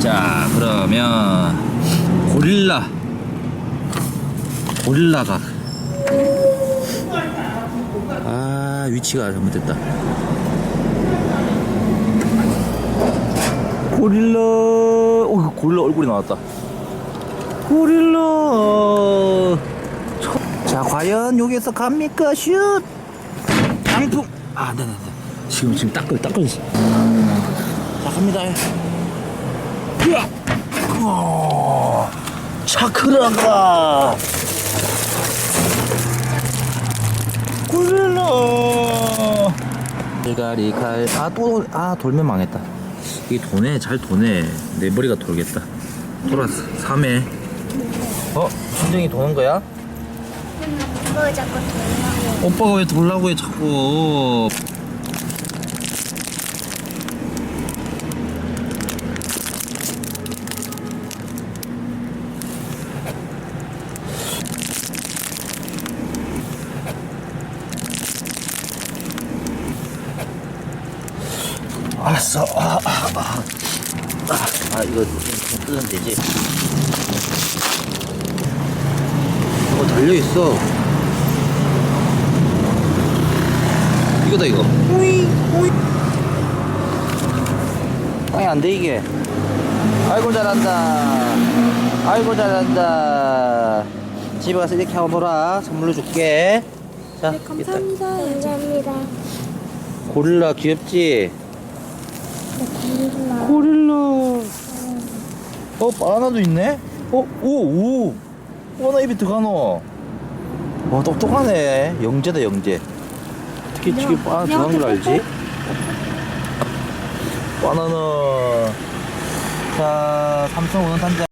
자 그러면 고릴라. 고릴라가 아 위치가 잘못됐다. 고릴라. 오 고릴라 얼굴이 나왔다. 고릴라. 자 과연 여기서 갑니까? 슛! 양품. 아 네네네. 지금 지금 딱 걸려 딱 걸렸어. 자 갑니다 우와, 차크라가. 고릴라. 대가리 칼아또 아 돌면 망했다. 이게 도네 잘 도네. 내 머리가 돌겠다. 돌았어. 3회. 어? 순정이 도는 거야? 자꾸 오빠가 왜 돌라고 해 자꾸 알았어. 아, 아, 아. 아, 아 이거 좀 뜯으면 되지? 어 달려있어. 이거다 이거. 우이 우이. 아니 안 돼 이게. 아이고 잘한다. 아이고 잘한다. 집에 가서 이렇게 하고 놀아. 선물로 줄게. 자 네, 감사합니다. 감사합니다. 고릴라 귀엽지? 고릴라. 고릴라 어 바나나도 있네? 어? 오! 오! 바나나 입에 들어가노 와 똑똑하네 영재다 영재 어떻게 지금 바나나 들어간 걸 알지? 바나나 자 삼성 원원 단자